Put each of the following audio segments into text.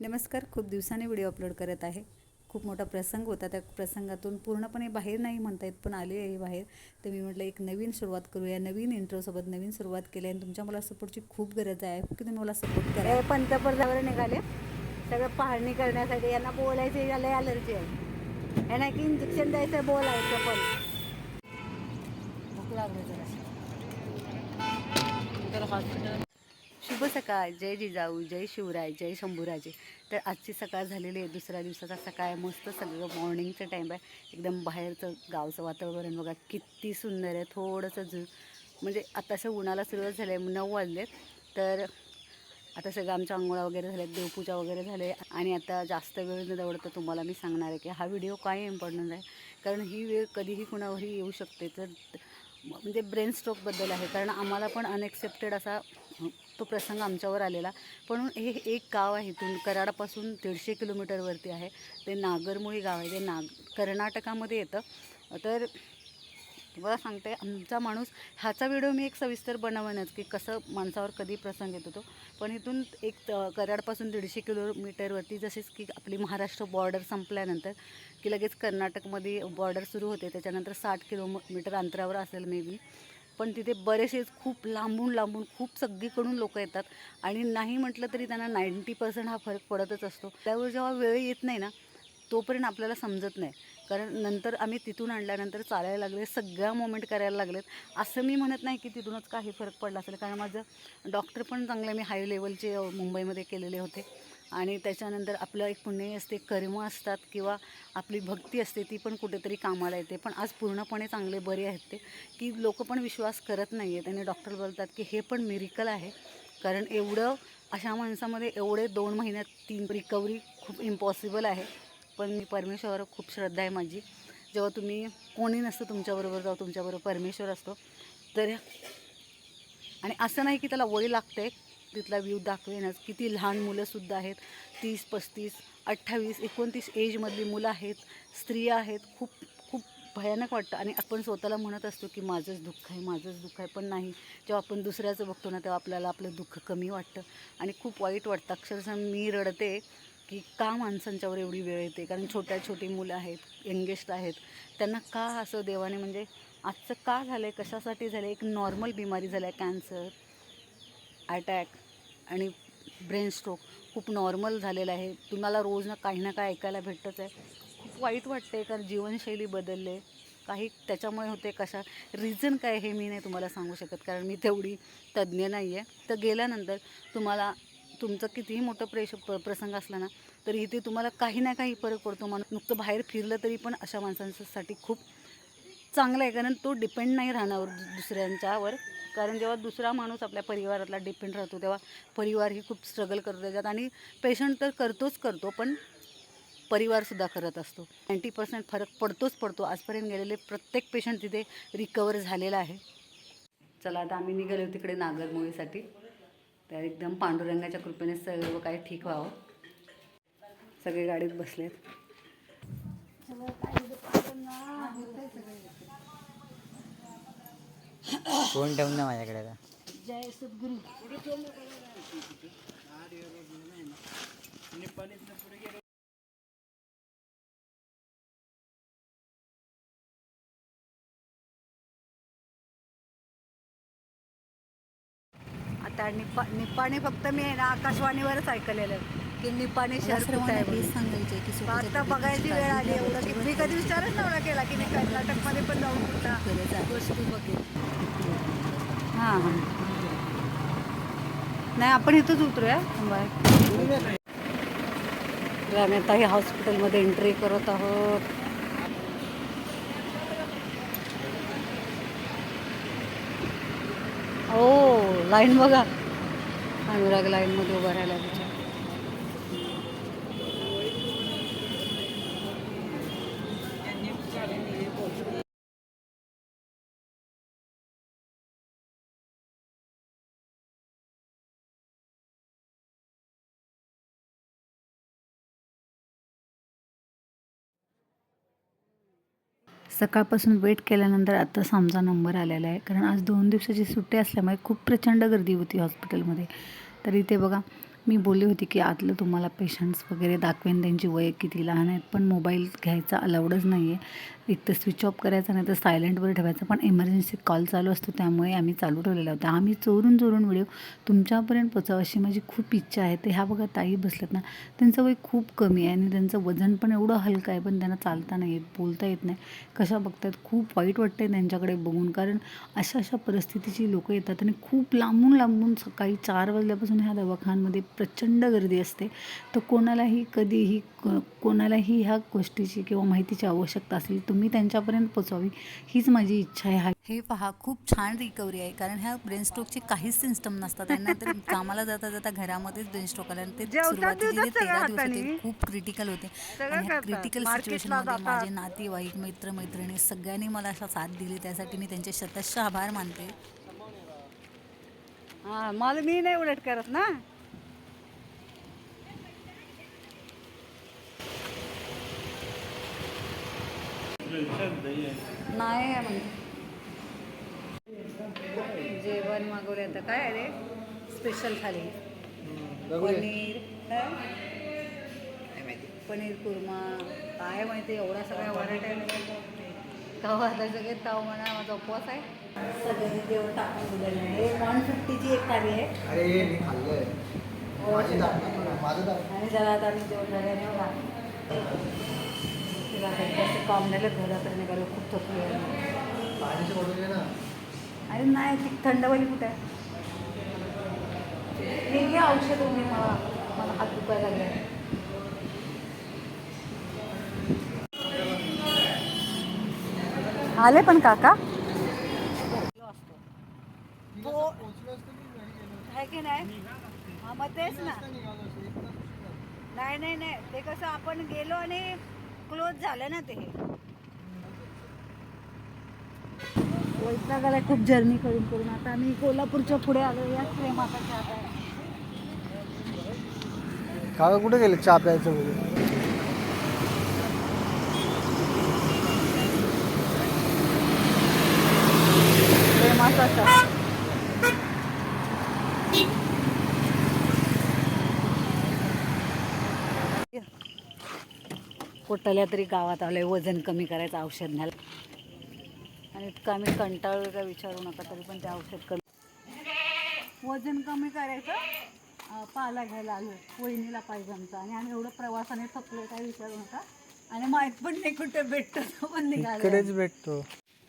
नमस्कार खूप दिवसांनी व्हिडिओ अपलोड करत आहे. खूप मोठा प्रसंग होता त्या प्रसंगातून पूर्णपणे बाहेर नाही म्हणता येत पण आले आहे बाहेर. तर मी म्हटलं एक नवीन सुरुवात करूया नवीन इंट्रोसोबत नवीन सुरुवात केली आणि तुमच्या मला सपोर्टची खूप गरज आहे. की तुम्ही मला सपोर्ट करा. हे पंतप्रधानावर निघाले. सगळं पाहणी करण्यासाठी यांना बोलायचे याला अलर्जी आहे. यांना की इंजेक्शन द्यायचं बोलायचं पण. भूक लागली जरा शुभ सकाळ. जय जिजाऊ जय शिवराय जय शंभूराजे. तर आजची सकाळ झालेली आहे. दुसऱ्या दिवसाचा सकाळ मस्त सगळं मॉर्निंगचं टाईम आहे. एकदम बाहेरचं गावचं वातावरण बघा. किती सुंदर आहे. थोडंसं झु म्हणजे आतासं उन्हाला सुरुवात झाली आहे. नऊ वाजलेत. तर आता सगळं आमच्या आंघोळा वगैरे झाल्या देवपूजा वगैरे झाले आणि आता जास्त वेळ न दवडतं तुम्हाला मी सांगणार आहे की हा व्हिडिओ काय इम्पॉर्टंट आहे. कारण ही वेळ कधीही कुणावरही येऊ शकते. तर म्हणजे ब्रेन स्ट्रोकबद्दल आहे. कारण आम्हाला पण अनएक्सेप्टेड असा तो प्रसंग आमच्यावर आलेला. पण हे एक गाव आहे इथून कराडापासून दीडशे किलोमीटरवरती आहे. ते नागरमुळी गाव आहे. ते नाग कर्नाटकामध्ये येतं. तर तुम्हाला सांगते आमचा माणूस ह्याचा व्हिडिओ मी एक सविस्तर बनवणच की कसं माणसावर कधी प्रसंग येतो तो पण इथून एक कराडपासून दीडशे किलोमीटरवरती जसेच की आपली महाराष्ट्र बॉर्डर संपल्यानंतर की लगेच कर्नाटकमध्ये बॉर्डर सुरू होते. त्याच्यानंतर साठ किलोमीटर अंतरावर असेल मे बी पण तिथे बरेचसे खूप लांबून लांबून खूप सगळीकडून लोक येतात. आणि नाही म्हटलं तरी त्यांना नाईंटी पर्सेंट हा फरक पडतच असतो. त्यावर जेव्हा वेळ येत नाही ना तोपर्यंत आपल्याला समजत नाही. कारण नंतर आम्ही तिथून आणल्यानंतर चालायला लागले सगळ्या मोमेंट करायला लागलेत. असं मी म्हणत नाही की तिथूनच काही फरक पडला असेल. कारण माझं डॉक्टर पण चांगले मी हाय लेवलचे मुंबईमध्ये केलेले होते. आणि त्याच्यानंतर आपलं एक पुण्य असते कर्म असतात किंवा आपली भक्ती असते ती पण कुठेतरी कामाला येते. पण आज पूर्णपणे चांगले बरे आहेत ते. की लोक पण विश्वास करत नाही आहेत आणि डॉक्टर बोलतात की हे पण मिरिकल आहे. कारण एवढं अशा माणसामध्ये एवढे दोन महिन्यात तीन रिकव्हरी खूप इम्पॉसिबल आहे. पण मी परमेश्वरावर खूप श्रद्धा आहे माझी. जेव्हा तुम्ही कोणी नसतं तुमच्याबरोबर जाऊ तुमच्याबरोबर परमेश्वर असतो तर आणि असं नाही की त्याला वय लागते तिथला व्ह्यू दाखवेनच. किती लहान मुलंसुद्धा आहेत तीस पस्तीस अठ्ठावीस एकोणतीस एजमधली मुलं आहेत स्त्रिया आहेत. खूप खूप भयानक वाटतं. आणि आपण स्वतःला म्हणत असतो की माझंच दुःख आहे माझंच दुःख आहे. पण नाही. जेव्हा आपण दुसऱ्याचं बघतो ना तेव्हा आपल्याला आपलं दुःख कमी वाटतं. आणि खूप वाईट वाटतं. अक्षरशः मी रडते. की का माणसांच्यावर एवढी वेळ येते? कारण छोट्या छोटी मुलं आहेत यंगेस्ट आहेत. त्यांना का असं देवाने म्हणजे आजचं का झालं आहे कशासाठी झालं एक नॉर्मल बिमारी झाल्या कॅन्सर अटॅक आणि ब्रेन स्ट्रोक. खूप नॉर्मल झालेलं आहे. तुम्हाला रोज ना काही ना काही ऐकायला भेटतच आहे. खूप वाईट वाटते कारण जीवनशैली बदलले काही त्याच्यामुळे होते कशा? रिझन काय हे मी नाही तुम्हाला सांगू शकत कारण मी तेवढी तज्ज्ञ नाही आहे तर गेल्यानंतर तुम्हाला तुमचं कितीही मोठं प्रेश प्र प्रसंग असला ना तरी इथे तुम्हाला काही ना काही फरक पडतो माणूस नुकतं बाहेर फिरलं तरी पण अशा माणसांसाठी खूप चांगलं आहे. कारण तो डिपेंड नाही राहणार दुसऱ्यांच्यावर. कारण जेव्हा दुसरा माणूस आपल्या परिवारातला डिपेंड राहतो तेव्हा परिवारही खूप स्ट्रगल करतो त्याच्यात आणि पेशंट तर करतोच करतो पण परिवारसुद्धा करत असतो. नाईंटी पर्सेंट फरक पडतोच पडतो. आजपर्यंत गेलेले प्रत्येक पेशंट तिथे रिकवर झालेला आहे. चला आता आम्ही निघालो तिकडे नागरमोळीसाठी. तर एकदम पांडुरंगाच्या कृपेने सर्व काही ठीक व्हावं. सगळे गाडीत बसलेत. फोन ठेवून ना माझ्याकडे आता? जय सद्गुरू. आता निपा निपाणी फक्त मी आहे ना आकाशवाणीवरच ऐकलेलं आहे. की निपाणी शहर कुठं आहे. सांगायचे की आता बघायची वेळ आली एवढं की मी कधी विचारच नव्हता केला की मी कर्नाटकमध्ये पण जाऊन कुठं गोष्टी बघेल हां हां. नाही आपण इथंच उतरूया. बाय. आम्ही आता हे हॉस्पिटलमध्ये एंट्री करत आहोत. लाईन बघा. अनुराग लाईनमध्ये उभा राहिला तिच्या. सकाळपासून वेट केल्यानंतर आत्ताच आमचा नंबर आलेला आहे. कारण आज दोन दिवसाची सुट्टी असल्यामुळे खूप प्रचंड गर्दी होती हॉस्पिटलमध्ये तर इथे बघा मी बोलली होती की आतलं तुम्हाला पेशंट्स वगैरे दाखवेन त्यांची वय किती लहान आहेत पण मोबाईल घ्यायचा अलाउडच नाही आहे एक तर स्विच ऑफ करायचा नाही तर सायलेंटवर ठेवायचा. पण इमर्जन्सी कॉल चालू असतो त्यामुळे आम्ही चालू ठेवलेला होता. आम्ही चोरून चोरून व्हिडिओ तुमच्यापर्यंत पोचावं अशी माझी खूप इच्छा आहे. ते ह्या बघा ताई बसल्यात ना त्यांचं वय खूप कमी आहे आणि त्यांचं वजन पण एवढं हलकं आहे पण त्यांना चालता नाही येत बोलता येत नाही. कशा बघतात खूप वाईट वाटते त्यांच्याकडे बघून. कारण अशा अशा परिस्थितीची लोकं येतात आणि खूप लांबून लांबून सकाळी चार वाजल्यापासून ह्या दवाखान्यामध्ये प्रचंड गर्दी असते. तर कोणालाही कधीही कोणालाही ह्या गोष्टीची किंवा माहितीची आवश्यकता असेल तुम्ही त्यांच्यापर्यंत पोचावी हीच माझी इच्छा आहे. हे पहा खूप छान रिकव्हरी आहे. कारण ह्या ब्रेन स्ट्रोकचे काहीच सिस्टम नसतात. त्यांना तर कामाला जाता जाता घरामध्येच ब्रेन स्ट्रोक आला. आणि ते सुरुवातीचे जे तेरा दिवस होते. खूप क्रिटिकल होते. आणि ह्या. क्रिटिकल सिच्युएशनमध्ये. माझे नातेवाईक मित्र मैत्रिणी सगळ्यांनी मला असा साथ दिली. त्यासाठी मी त्यांचे शतशः आभार मानते. हा मला मी नाही उलट करत ना. नाही आहे म्हणजे जेवण मागवले आता काय आहे रे? स्पेशल थाली. पनीर. काय? पनीर कुर्मा. काय माहिती? एवढा सगळ्या व्हरायटी आहे काव आता सगळे ताव म्हणा माझा उपवास आहे. सगळ्यांनी जेवण टाकून दिलेलं आहे. वन फिफ्टीची एक थाळी आहे. अरे मी खाल्लंय. दाखव. आणि जरा आता आम्ही जेवण झाल्याने तिला घराकडे निघालो खूप थकली आहे. अरे नाही ती थंडवाली कुठे हे घे औषध तुम्ही मला. मला हात दुखायला लागले आले पण काका? पोहोचलो असतो की नाही? हा मग तेच ना. नाही नाही नाही. ते कसं आपण गेलो आणि क्लोज झालं ना ते. वैतागाला खूप जर्नी करून करून आता आम्ही कोल्हापूरच्या पुढे आलो या प्रेमाचा आता काका कुठे गेले चहा प्यायचं वगैरे प्रेमाचा चहा. कुठल्या तरी गावात आलोय वजन कमी करायचं औषध न्यायला. आणि इतकं आम्ही कंटाळलो का विचारू नका तरी पण ते औषध कमी. वजन कमी करायचं पाला घ्यायला आलो वहिनीला पाहिजे आमचा. आणि आम्ही एवढं प्रवासाने थकलो काय विचारू नका. आणि माहीत पण नाही कुठे भेटतो पण निघालो इकडेच भेटतो.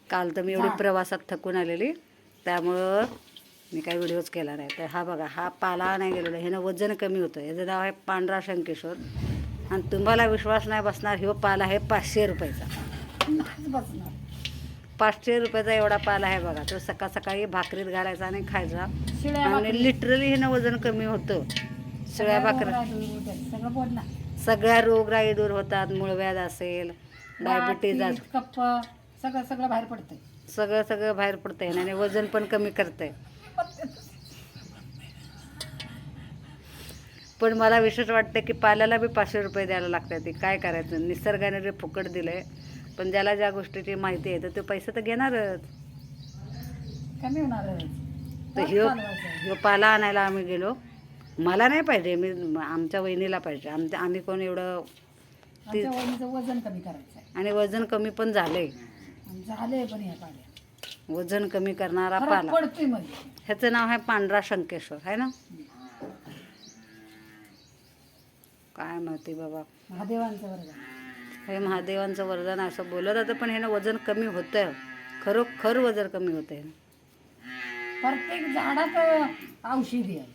काल तर मी एवढी प्रवासात थकून आलेली त्यामुळं मी काही व्हिडिओज केला नाही. तर हा बघा हा पाला नाही गेलेला ह्यानं वजन कमी होतं. याचं नाव आहे पांढरा शंकेश्वर. आणि तुम्हाला विश्वास नाही बसणार ह्यो पाला आहे पाचशे रुपयाचा. बसणार पाचशे रुपयाचा एवढा पाला आहे बघा. तो सकाळ सकाळी भाकरीत घालायचा आणि खायचा. आणि लिटरली ह्यानं वजन कमी होतं. शिळ्या भाकऱ्या सगळं बोलणार सगळ्या रोगराई दूर होतात. मुळव्याध असेल डायबिटीज कप्प सगळं सगळं बाहेर पडतंय. सगळं सगळं बाहेर पडतंय. आणि वजन पण कमी करतंय. पण मला विशेष वाटतं की पाल्याला बी पाचशे रुपये द्यायला लागतात ते. काय करायचं? निसर्गाने जे फुकट दिलंय. पण ज्याला ज्या गोष्टीची माहिती आहे तर ते पैसे तर घेणारच. कमी होणार तर ह्यो ह्यो पाला आणायला आम्ही गेलो. मला नाही पाहिजे मी आमच्या वहिनीला पाहिजे. आमच्या आम्ही कोण एवढं ते वजन कमी करायचं आहे आणि वजन कमी पण झालंय. झाले पण ह्या वजन कमी करणारा पाला. ह्याचं नाव आहे पांढरा शंकेश्वर आहे ना? काय माहिती बाबा. महादेवांचं वर्ग हे महादेवांचं वरदान असं बोलत होतं पण ह्यानं वजन कमी होतं खरोखर वजन कमी होतं प्रत्येक झाडाचं औषधी आहे.